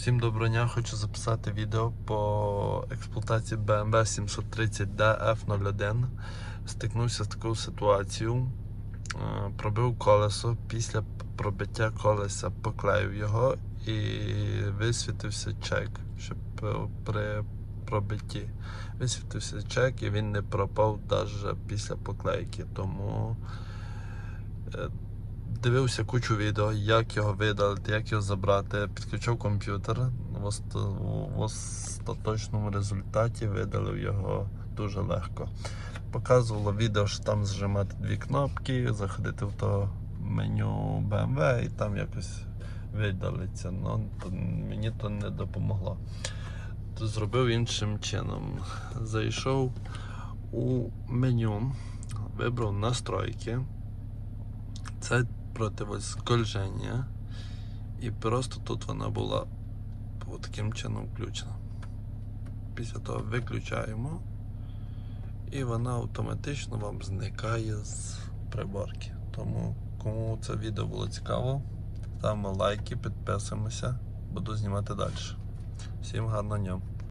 Всім доброго дня, хочу записати відео по експлуатації BMW 730 DF01. Стикнувся з такою ситуацією. Е, Пробив колесо, після пробиття колеса поклеїв його і висвітився чек, щоб е, при пробитті висвітився чек і він не пропав навіть після поклейки. Тому е, Дивився кучу відео, як його видалити, як його забрати. Підключив комп'ютер. В оста- в остаточному результаті видалив його дуже легко. Показувало відео, що там зжимати дві кнопки, заходити в то меню BMW і там якось видалиться. Ну, мені то не допомогло. То зробив іншим чином. Зайшов у меню, вибрав настройки. Це противоскольження. І просто тут вона була таким чином включена. Після того виключаємо, і вона автоматично вам зникає з приборки. Тому кому це відео було цікаво, ставимо лайки, підписуємося, буду знімати далі. Всім гарного дня!